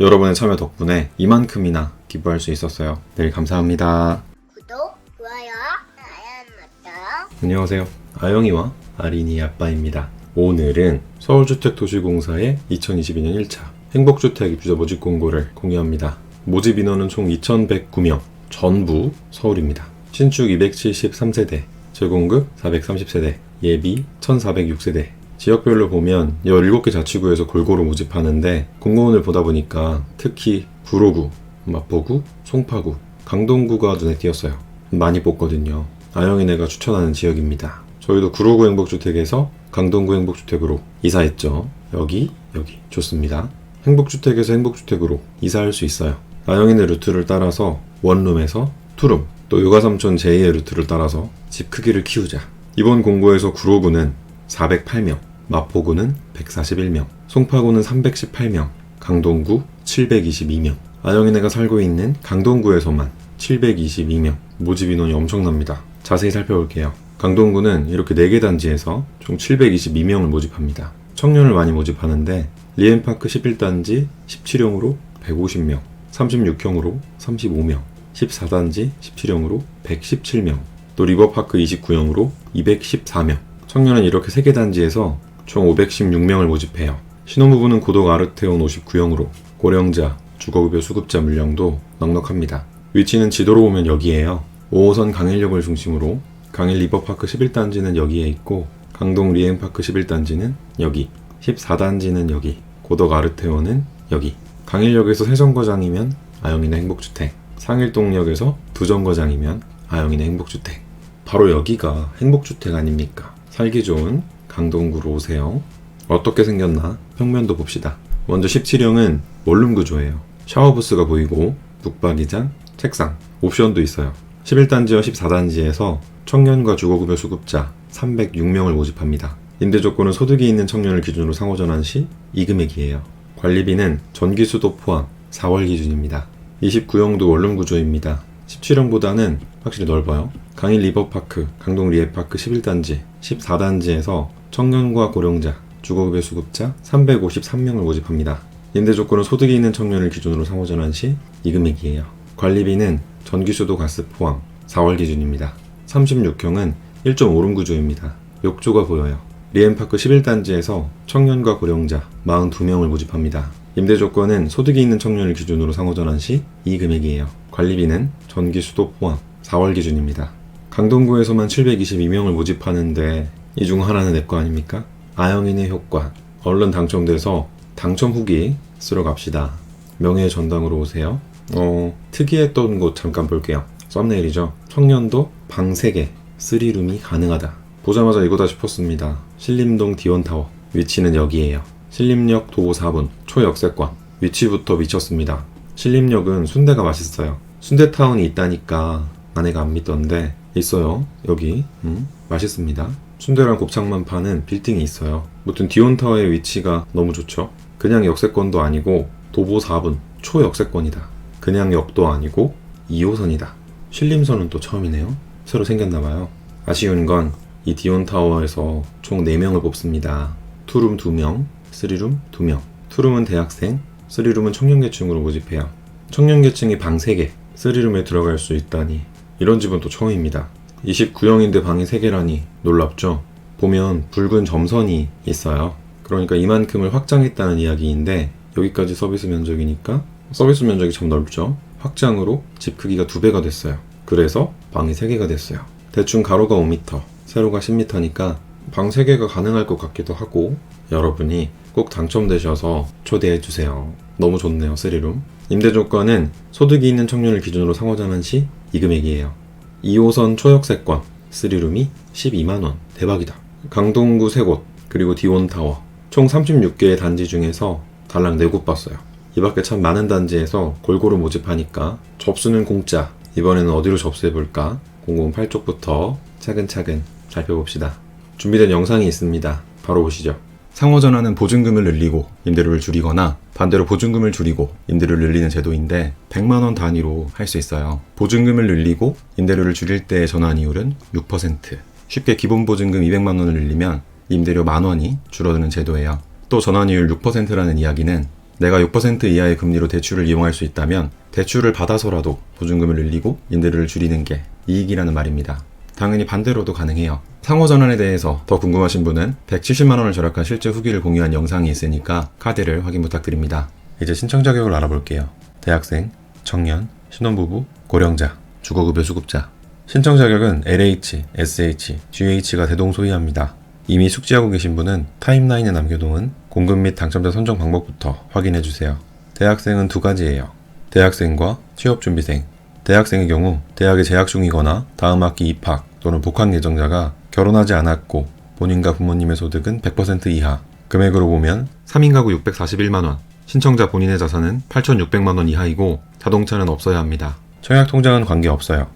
여러분의 참여 덕분에 이만큼이나 기부할 수 있었어요. 늘 감사합니다. 구독, 좋아요, 알람. 안녕하세요. 아영이와 아린이 아빠입니다. 오늘은 서울주택도시공사의 2022년 1차 행복주택 입주자 모집 공고를 공유합니다. 모집 인원은 총 2,109명, 전부 서울입니다. 신축 273세대, 재공급 430세대, 예비 1,406세대. 지역별로 보면 17개 자치구에서 골고루 모집하는데 공고문을 보다 보니까 특히 구로구, 마포구, 송파구, 강동구가 눈에 띄었어요. 많이 뽑거든요. 아영이네가 추천하는 지역입니다. 저희도 구로구 행복주택에서 강동구 행복주택으로 이사했죠. 여기, 여기. 좋습니다. 행복주택에서 행복주택으로 이사할 수 있어요. 아영이네 루트를 따라서 원룸에서 투룸, 또 요가삼촌 제2의 루트를 따라서 집 크기를 키우자. 이번 공고에서 구로구는 408명, 마포구는 141명, 송파구는 318명, 강동구 722명. 아영이네가 살고 있는 강동구에서만 722명. 모집 인원이 엄청납니다. 자세히 살펴볼게요. 강동구는 이렇게 4개 단지에서 총 722명을 모집합니다. 청년을 많이 모집하는데 리엠파크 11단지 17형으로 150명, 36형으로 35명, 14단지 17형으로 117명, 또 리버파크 29형으로 214명. 청년은 이렇게 3개 단지에서 총 516명을 모집해요. 신혼부부는 고독 아르테온 59형으로 고령자, 주거급여 수급자 물량도 넉넉합니다. 위치는 지도로 보면 여기에요. 5호선 강일역을 중심으로 강일 리버파크 11단지는 여기에 있고 강동 리엠파크 11단지는 여기 14단지는 여기 고덕 아르테온은 여기 강일역에서 세 정거장이면 아영이네 행복주택 상일동역에서 두 정거장이면 아영이네 행복주택 바로 여기가 행복주택 아닙니까 살기 좋은 강동구로 오세요 어떻게 생겼나 평면도 봅시다 먼저 17형은 원룸 구조예요 샤워부스가 보이고 북박이장 책상 옵션도 있어요 11단지와 14단지에서 청년과 주거급여 수급자 306명을 모집합니다. 임대 조건은 소득이 있는 청년을 기준으로 상호 전환 시 이 금액이에요. 관리비는 전기수도 포함 4월 기준입니다. 29형도 원룸 구조입니다. 17형보다는 확실히 넓어요. 강일 리버파크, 강동 리에파크 11단지, 14단지에서 청년과 고령자, 주거급여 수급자 353명을 모집합니다. 임대 조건은 소득이 있는 청년을 기준으로 상호 전환 시 이 금액이에요. 관리비는 전기수도 가스 포함 4월 기준입니다. 36형은 1.5룸 구조입니다. 욕조가 보여요. 리엠파크 11단지에서 청년과 고령자 42명을 모집합니다. 임대 조건은 소득이 있는 청년을 기준으로 상호 전환 시 이 금액이에요. 관리비는 전기 수도 포함 4월 기준입니다. 강동구에서만 722명을 모집하는데 이 중 하나는 내 거 아닙니까? 아영인의 효과. 얼른 당첨돼서 당첨 후기 쓰러 갑시다. 명예의 전당으로 오세요. 어, 특이했던 곳 잠깐 볼게요. 썸네일이죠. 청년도 방 3개, 3룸이 가능하다. 보자마자 이거다 싶었습니다. 신림동 디원타워. 위치는 여기에요. 신림역 도보 4분, 초역세권. 위치부터 미쳤습니다. 신림역은 순대가 맛있어요. 순대타운이 있다니까 아내가 안 믿던데 있어요. 여기. 음, 맛있습니다. 순대랑 곱창만 파는 빌딩이 있어요. 무튼 디온타워의 위치가 너무 좋죠. 그냥 역세권도 아니고 도보 4분, 초역세권이다. 그냥 역도 아니고 2호선이다. 신림선은 또 처음이네요. 새로 생겼나봐요. 아쉬운 건 이 디온타워에서 총 4명을 뽑습니다. 투룸 2명, 쓰리룸 2명. 투룸은 대학생, 쓰리룸은 청년계층으로 모집해요. 청년계층이 방 3개, 쓰리룸에 들어갈 수 있다니 이런 집은 또 처음입니다. 29형인데 방이 3개라니 놀랍죠? 보면 붉은 점선이 있어요. 그러니까 이만큼을 확장했다는 이야기인데 여기까지 서비스 면적이니까 서비스 면적이 참 넓죠. 확장으로 집 크기가 2배가 됐어요. 그래서 방이 3개가 됐어요. 대충 가로가 5m, 세로가 10m니까 방 3개가 가능할 것 같기도 하고 여러분이 꼭 당첨되셔서 초대해 주세요. 너무 좋네요, 쓰리룸. 임대 조건은 소득이 있는 청년을 기준으로 상호전환 시이 금액이에요. 2호선 초역세권, 쓰리룸이 12만원. 대박이다. 강동구 3곳, 그리고 디온타워. 총 36개의 단지 중에서 달랑 4곳 봤어요. 이 밖에 참 많은 단지에서 골고루 모집하니까 접수는 공짜. 이번에는 어디로 접수해볼까? 공공 8쪽부터 차근차근 살펴봅시다. 준비된 영상이 있습니다. 바로 보시죠. 상호 전환은 보증금을 늘리고 임대료를 줄이거나 반대로 보증금을 줄이고 임대료를 늘리는 제도인데 100만 원 단위로 할 수 있어요. 보증금을 늘리고 임대료를 줄일 때의 전환 이율은 6%. 쉽게 기본 보증금 200만 원을 늘리면 임대료 만 원이 줄어드는 제도예요. 또 전환 이율 6%라는 이야기는 내가 6% 이하의 금리로 대출을 이용할 수 있다면 대출을 받아서라도 보증금을 늘리고 임대료를 줄이는 게 이익이라는 말입니다. 당연히 반대로도 가능해요. 상호 전환에 대해서 더 궁금하신 분은 170만 원을 절약한 실제 후기를 공유한 영상이 있으니까 카드를 확인 부탁드립니다. 이제 신청 자격을 알아볼게요. 대학생, 청년, 신혼부부, 고령자, 주거급여 수급자. 신청 자격은 LH, SH, GH가 대동소이합니다. 이미 숙지하고 계신 분은 타임라인에 남겨놓은 공급 및 당첨자 선정 방법부터 확인해 주세요. 대학생은 두 가지예요. 대학생과 취업준비생. 대학생의 경우 대학에 재학 중이거나 다음 학기 입학 또는 복학 예정자가 결혼하지 않았고 본인과 부모님의 소득은 100% 이하. 금액으로 보면 3인 가구 641만원, 신청자 본인의 자산은 8,600만원 이하이고 자동차는 없어야 합니다. 청약 통장은 관계없어요.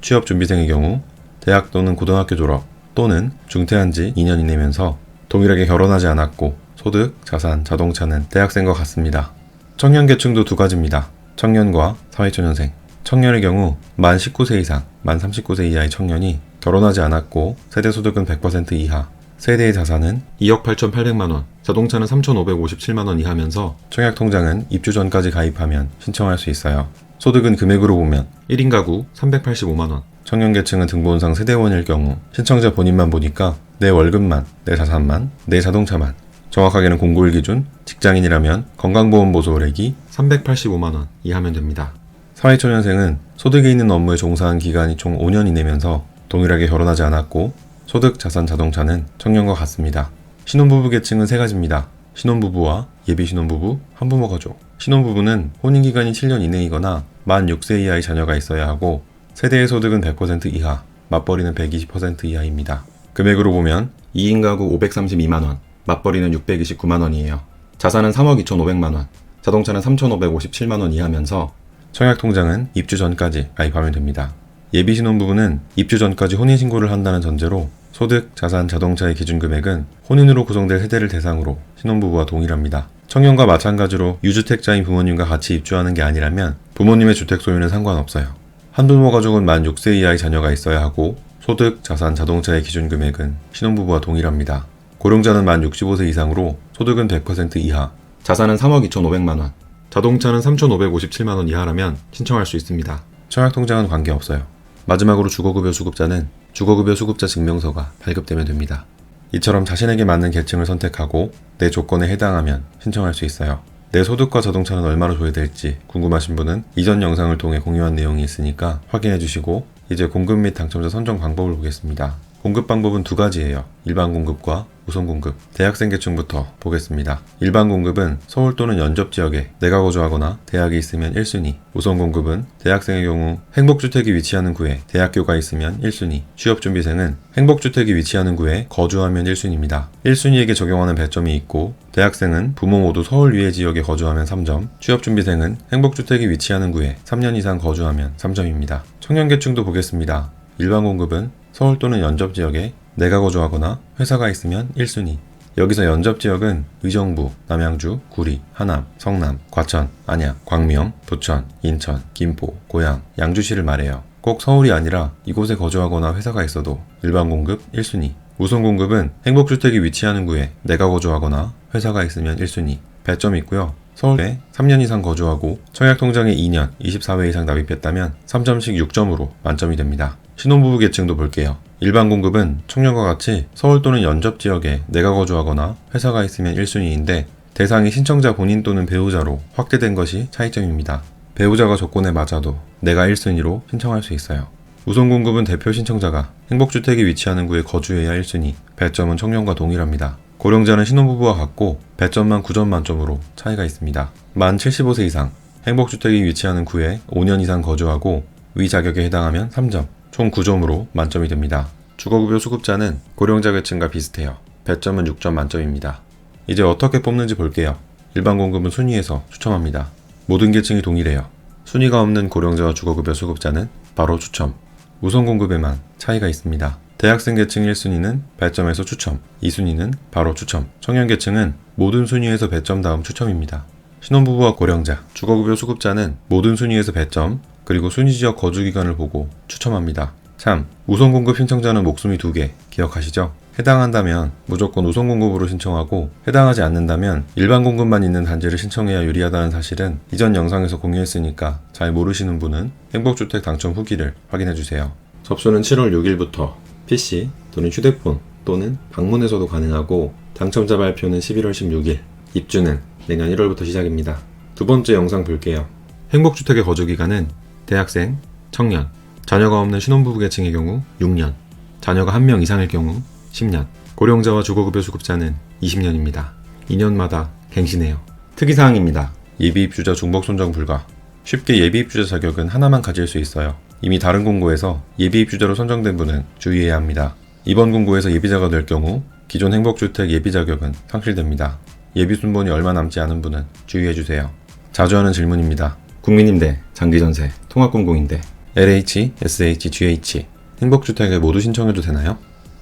취업 준비생의 경우 대학 또는 고등학교 졸업 또는 중퇴한 지 2년 이내면서 동일하게 결혼하지 않았고 소득, 자산, 자동차는 대학생과 같습니다. 청년 계층도 두 가지입니다. 청년과 사회초년생. 청년의 경우 만 19세 이상, 만 39세 이하의 청년이 결혼하지 않았고 세대 소득은 100% 이하. 세대의 자산은 2억 8,800만 원, 자동차는 3,557만 원 이하면서 청약 통장은 입주 전까지 가입하면 신청할 수 있어요. 소득은 금액으로 보면 1인 가구 385만 원. 청년 계층은 등본상 세대원일 경우 신청자 본인만 보니까 내 월급만, 내 자산만, 내 자동차만. 정확하게는 공고일 기준 직장인이라면 건강보험 보조액이 385만 원 이하면 됩니다. 사회초년생은 소득이 있는 업무에 종사한 기간이 총 5년 이 내면서 동일하게 결혼하지 않았고 소득, 자산, 자동차는 청년과 같습니다. 신혼부부 계층은 세 가지입니다. 신혼부부와 예비 신혼부부, 한부모 가족. 신혼부부는 혼인 기간이 7년 이내이거나 만 6세 이하의 자녀가 있어야 하고 세대의 소득은 100% 이하, 맞벌이는 120% 이하입니다. 금액으로 보면 2인 가구 532만 원, 맞벌이는 629만 원이에요. 자산은 3억 2,500만 원, 자동차는 3,557만 원 이하면서 청약통장은 입주 전까지 가입하면 됩니다. 예비 신혼부부는 입주 전까지 혼인신고를 한다는 전제로 소득, 자산, 자동차의 기준 금액은 혼인으로 구성될 세대를 대상으로 신혼부부와 동일합니다. 청년과 마찬가지로 유주택자인 부모님과 같이 입주하는 게 아니라면 부모님의 주택 소유는 상관없어요. 한부모 가족은 만 6세 이하의 자녀가 있어야 하고 소득, 자산, 자동차의 기준 금액은 신혼부부와 동일합니다. 고령자는 만 65세 이상으로 소득은 100% 이하, 자산은 3억 2,500만 원, 자동차는 3,557만 원 이하라면 신청할 수 있습니다. 청약통장은 관계없어요. 마지막으로 주거급여 수급자는 주거급여 수급자 증명서가 발급되면 됩니다. 이처럼 자신에게 맞는 계층을 선택하고 내 조건에 해당하면 신청할 수 있어요. 내 소득과 자동차는 얼마로 줘야 될지 궁금하신 분은 이전 영상을 통해 공유한 내용이 있으니까 확인해 주시고 이제 공급 및 당첨자 선정 방법을 보겠습니다. 공급 방법은 두 가지예요. 일반 공급과 우선 공급. 대학생 계층부터 보겠습니다. 일반 공급은 서울 또는 연접 지역에 내가 거주하거나 대학이 있으면 1순위. 우선 공급은 대학생의 경우 행복주택이 위치하는 구에 대학교가 있으면 1순위. 취업준비생은 행복주택이 위치하는 구에 거주하면 1순위입니다. 1순위에게 적용하는 배점이 있고 대학생은 부모 모두 서울 위의 지역에 거주하면 3점, 취업준비생은 행복주택이 위치하는 구에 3년 이상 거주하면 3점입니다. 청년 계층도 보겠습니다. 일반 공급은 서울 또는 연접 지역에 내가 거주하거나 회사가 있으면 1순위. 여기서 연접 지역은 의정부, 남양주, 구리, 하남, 성남, 과천, 안양, 광명, 부천, 인천, 김포, 고양, 양주시를 말해요. 꼭 서울이 아니라 이곳에 거주하거나 회사가 있어도 일반 공급 1순위. 우선 공급은 행복주택이 위치하는 구에 내가 거주하거나 회사가 있으면 1순위. 배점이 있고요. 서울에 3년 이상 거주하고 청약통장에 2년 24회 이상 납입했다면 3점씩 6점으로 만점이 됩니다. 신혼부부 계층도 볼게요. 일반 공급은 청년과 같이 서울 또는 연접 지역에 내가 거주하거나 회사가 있으면 1순위인데 대상이 신청자 본인 또는 배우자로 확대된 것이 차이점입니다. 배우자가 조건에 맞아도 내가 1순위로 신청할 수 있어요. 우선 공급은 대표 신청자가 행복주택이 위치하는 구에 거주해야 1순위, 배점은 청년과 동일합니다. 고령자는 신혼부부와 같고 배점만 9점 만점으로 차이가 있습니다. 만 75세 이상, 행복주택이 위치하는 구에 5년 이상 거주하고 위 자격에 해당하면 3점, 총 9점으로 만점이 됩니다. 주거급여 수급자는 고령자 계층과 비슷해요. 배점은 6점 만점입니다. 이제 어떻게 뽑는지 볼게요. 일반 공급은 순위에서 추첨합니다. 모든 계층이 동일해요. 순위가 없는 고령자와 주거급여 수급자는 바로 추첨. 우선 공급에만 차이가 있습니다. 대학생 계층 1순위는 배점에서 추첨, 2순위는 바로 추첨. 청년 계층은 모든 순위에서 배점 다음 추첨입니다. 신혼부부와 고령자, 주거급여 수급자는 모든 순위에서 배점, 그리고 순위 지역 거주 기간을 보고 추첨합니다. 참, 우선 공급 신청자는 목숨이 두 개, 기억하시죠? 해당한다면 무조건 우선 공급으로 신청하고 해당하지 않는다면 일반 공급만 있는 단지를 신청해야 유리하다는 사실은 이전 영상에서 공유했으니까 잘 모르시는 분은 행복주택 당첨 후기를 확인해 주세요. 접수는 7월 6일부터 PC 또는 휴대폰 또는 방문에서도 가능하고 당첨자 발표는 11월 16일, 입주는 내년 1월부터 시작입니다. 두 번째 영상 볼게요. 행복주택의 거주 기간은 대학생, 청년, 자녀가 없는 신혼부부 계층의 경우 6년, 자녀가 1명 이상일 경우 10년, 고령자와 주거급여 수급자는 20년입니다. 2년마다 갱신해요. 특이사항입니다. 예비입주자 중복 선정 불가. 쉽게 예비입주자 자격은 하나만 가질 수 있어요. 이미 다른 공고에서 예비입주자로 선정된 분은 주의해야 합니다. 이번 공고에서 예비자가 될 경우 기존 행복주택 예비 자격은 상실됩니다. 예비 순번이 얼마 남지 않은 분은 주의해 주세요. 자주 하는 질문입니다. 국민임대, 장기전세, 통합공공임대, LH, SH, GH 행복주택에 모두 신청해도 되나요?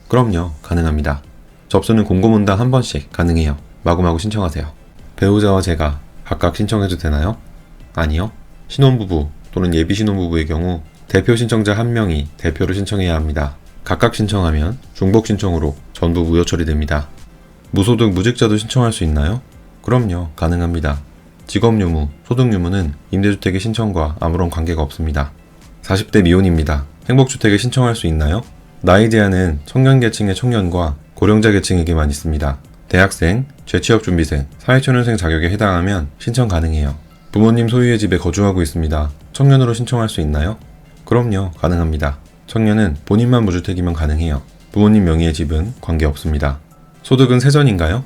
그럼요, 가능합니다. 접수는 공고문당 한 번씩 가능해요. 마구마구 신청하세요. 배우자와 제가 각각 신청해도 되나요? 아니요. 신혼부부 또는 예비 신혼부부의 경우 대표 신청자 한 명이 대표로 신청해야 합니다. 각각 신청하면 중복 신청으로 전부 무효 처리됩니다. 무소득 무직자도 신청할 수 있나요? 그럼요, 가능합니다. 직업 유무, 소득 유무는 임대주택의 신청과 아무런 관계가 없습니다. 40대 미혼입니다. 행복주택에 신청할 수 있나요? 나이 제한은 청년 계층의 청년과 고령자 계층에게만 있습니다. 대학생, 재취업 준비생, 사회초년생 자격에 해당하면 신청 가능해요. 부모님 소유의 집에 거주하고 있습니다. 청년으로 신청할 수 있나요? 그럼요, 가능합니다. 청년은 본인만 무주택이면 가능해요. 부모님 명의의 집은 관계없습니다. 소득은 세전인가요?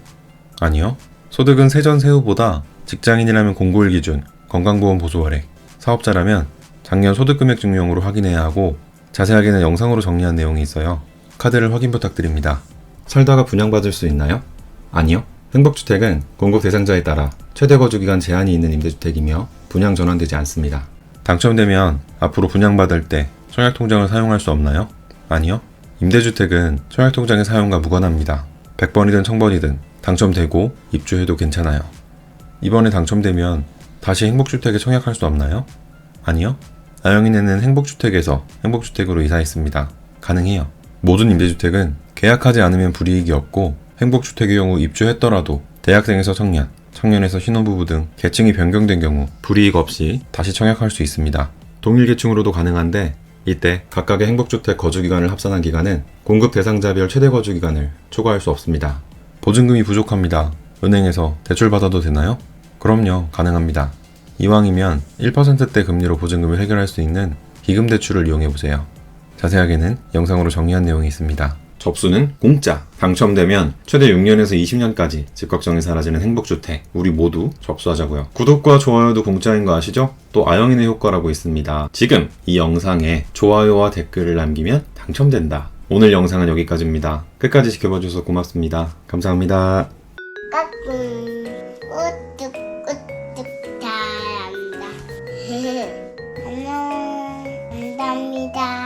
아니요. 소득은 세전 세후보다 직장인이라면 공고일 기준, 건강보험 보수 월액, 사업자라면 작년 소득금액 증명으로 확인해야 하고 자세하게는 영상으로 정리한 내용이 있어요. 카드를 확인 부탁드립니다. 살다가 분양받을 수 있나요? 아니요. 행복주택은 공급 대상자에 따라 최대 거주기간 제한이 있는 임대주택이며 분양 전환되지 않습니다. 당첨되면 앞으로 분양받을 때 청약통장을 사용할 수 없나요? 아니요. 임대주택은 청약통장의 사용과 무관합니다. 100번이든 1000번이든 당첨되고 입주해도 괜찮아요. 이번에 당첨되면 다시 행복주택에 청약할 수 없나요? 아니요. 아영이네는 행복주택에서 행복주택으로 이사했습니다. 가능해요. 모든 임대주택은 계약하지 않으면 불이익이 없고 행복주택의 경우 입주했더라도 대학생에서 청년, 청년에서 신혼부부 등 계층이 변경된 경우 불이익 없이 다시 청약할 수 있습니다. 동일 계층으로도 가능한데 이때 각각의 행복주택 거주기간을 합산한 기간은 공급 대상자별 최대 거주기간을 초과할 수 없습니다. 보증금이 부족합니다. 은행에서 대출 받아도 되나요? 그럼요, 가능합니다. 이왕이면 1%대 금리로 보증금을 해결할 수 있는 기금 대출을 이용해 보세요. 자세하게는 영상으로 정리한 내용이 있습니다. 접수는 공짜. 당첨되면 최대 6년에서 20년까지 집값정이 사라지는 행복주택. 우리 모두 접수하자고요. 구독과 좋아요도 공짜인 거 아시죠? 또 아영인의 효과라고 있습니다. 지금 이 영상에 좋아요와 댓글을 남기면 당첨된다. 오늘 영상은 여기까지입니다. 끝까지 지켜봐 주셔서 고맙습니다. 감사합니다. 까꿍 우뚝 감사합니다.